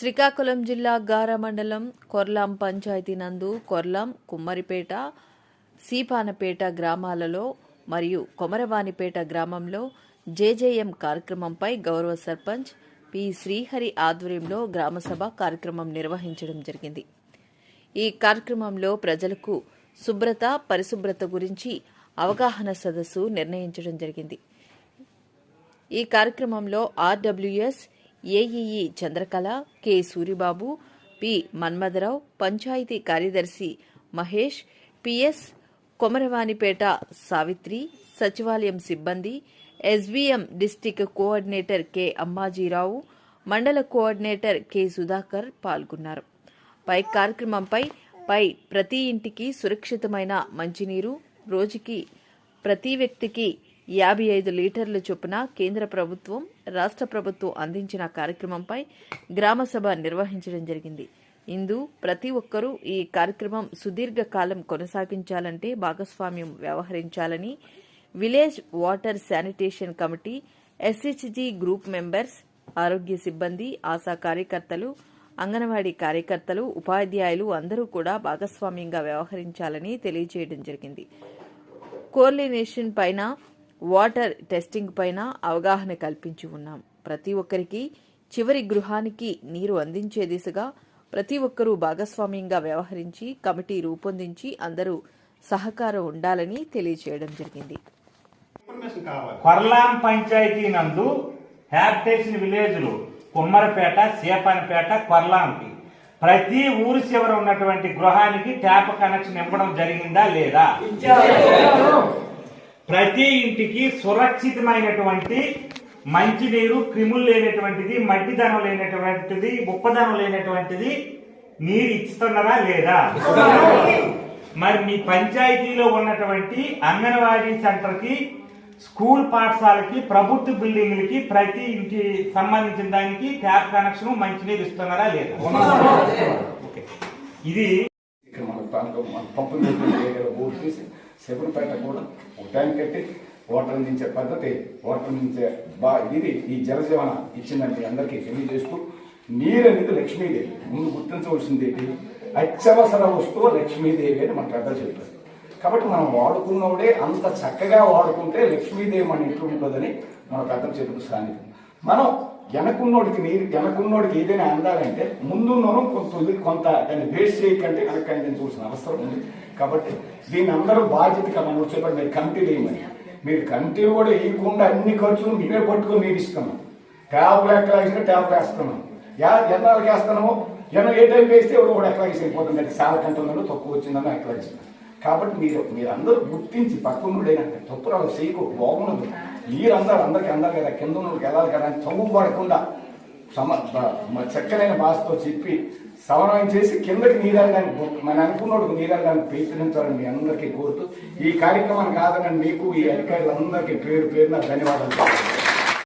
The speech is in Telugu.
శ్రీకాకుళం జిల్లా గార మండలం కొర్లాం పంచాయతీ నందు కొర్లాం కుమ్మరిపేట సీపానపేట గ్రామాలలో మరియు కొమరవానిపేట గ్రామంలో జేజేఎం కార్యక్రమంపై గౌరవ సర్పంచ్ పి శ్రీహరి ఆధ్వర్యంలో గ్రామసభ కార్యక్రమం నిర్వహించడం జరిగింది. ఈ కార్యక్రమంలో ప్రజలకు శుభ్రత పరిశుభ్రత గురించి అవగాహన సదస్సు నిర్ణయించడం జరిగింది. ఈ కార్యక్రమంలో R W S A E E Chandrakala K. Suribabu P. Manmatharao panchayat కార్యదర్శి మహేష్ పిఎస్ కొమరవాణిపేట సావిత్రి సచివాలయం సిబ్బంది S B M district coordinator K. Ammajirao మండల కోఆర్డినేటర్ కె. సుధాకర్ పాల్గొన్నారు. పై కార్యక్రమంపై పై ప్రతి ఇంటికి సురక్షితమైన మంచినీరు రోజుకి ప్రతి వ్యక్తికి యాభై ఐదు లీటర్ల చొప్పున కేంద్ర ప్రభుత్వం రాష్ట్ర ప్రభుత్వం అందించిన కార్యక్రమంపై గ్రామసభ నిర్వహించడం జరిగింది. ఇందు ప్రతి ఒక్కరూ ఈ కార్యక్రమం సుదీర్ఘ కాలం కొనసాగించాలంటే భాగస్వామ్యం వ్యవహరించాలని village water sanitation committee S H G group members ఆరోగ్య సిబ్బంది ఆశా కార్యకర్తలు అంగన్వాడీ కార్యకర్తలు ఉపాధ్యాయులు అందరూ కూడా భాగస్వామ్యంగా వ్యవహరించాలని తెలియజేయడం జరిగింది. కోర్లినేషన్ పైన వాటర్ టెస్టింగ్ పైన అవగాహన కల్పించి ఉన్నాం. ప్రతి ఒక్కరికి చివరి గృహానికి నీరు అందించే దిశగా ప్రతి ఒక్కరూ భాగస్వామ్యంగా వ్యవహరించి కమిటీ రూపొందించి అందరూ సహకారం ఉండాలని తెలియజేయడం జరిగింది. ఇన్ఫర్మేషన్ కావాలి. కొర్లాం పంచాయతీ నందు హ్యాబిటేషన్ విలేజ్లు కుమ్మరపేట సేపనపేట కొర్లాంకి. ప్రతి ఊరు చివర ఉన్నటువంటి గృహానికి ట్యాప్ కనెక్షన్ ఇవ్వడం జరిగిందా లేదా? ప్రతి ఇంటికి సురక్షితమైనటువంటి మంచినీరు క్రిములు లేనటువంటిది మట్టిదనం లేనటువంటిది ఉప్పదనం లేనటువంటిది నీరు ఇస్తున్నారా లేదా? మరి మీ పంచాయతీలో ఉన్నటువంటి అంగన్వాడీ సెంటర్కి స్కూల్ పాఠశాలకి ప్రభుత్వ బిల్డింగ్లకి ప్రతి ఇంటి సంబంధించిన దానికి ట్యాప్ కనెక్షన్ మంచినీరు ఇస్తున్నారా లేదా. ఇది పప్పు ఏరియాలో శబరిపేట కూడా ఒక ట్యాంక్ కట్టి వాటర్ అందించే పద్ధతి ఓటర్ అందించే బా ఇది ఈ జలజీవన ఇచ్చిందని అందరికీ తెలియజేస్తూ నీరు అనేది లక్ష్మీదేవి. ముందు గుర్తించవలసింది ఏంటి? అత్యవసర వస్తువు లక్ష్మీదేవి అని మన పెద్ద చెప్పారు. కాబట్టి మనం వాడుకున్నప్పుడే అంత చక్కగా వాడుకుంటే లక్ష్మీదేవి మన ఇంట్లో ఉంటుందని మన పెద్దలు చెప్పిన సాన్నిధ్యం. మనం వెనకున్నోడికి నీరు వెనకున్నోడికి ఏదైనా అందాలంటే ముందున్నోను కొంత కొంత దాన్ని వేస్ట్ చేయకంటే కనుక చూసిన అవసరం ఉంది. కాబట్టి దీన్ని అందరూ బాధ్యతగా మనం వచ్చేప్పుడు మీరు కమిటీలు వేయమని మీరు కమిటీలు కూడా వేయకుండా అన్ని ఖర్చులు మీరే పట్టుకొని మీరు ఇస్తున్నాం. ట్యాబ్లు ఎక్కడ వేసినా ట్యాబ్లు వేస్తున్నాం. యా ఎన్నాళ్ళకి వేస్తున్నామో? జనం ఏ టైం వేస్తే ఎవరు కూడా ఎక్కడ వేసి అయిపోతుంది అది చాలా కంటుందో తక్కువ వచ్చిందని ఎక్కడ వేసినా కాబట్టి మీరు మీరందరూ గుర్తించి పక్కన తప్పు రావు చేయకు బాగుండదు. మీరందరూ అందరికీ అందరు కదా కింద ఉన్నకి వెళ్ళాలి కదా అని చదువు పడకుండా సమ చక్కనైన భాషతో చెప్పి సమన్వయం చేసి కిందకి నీరంగానికి మన అనుకున్నోడికి నీరంగానికి ప్రయత్నించాలని మీ అందరికీ కోరుతూ ఈ కార్యక్రమానికి ఆదరణ మీకు ఈ అధికారులందరికీ పేరు పేరున ధన్యవాదాలు.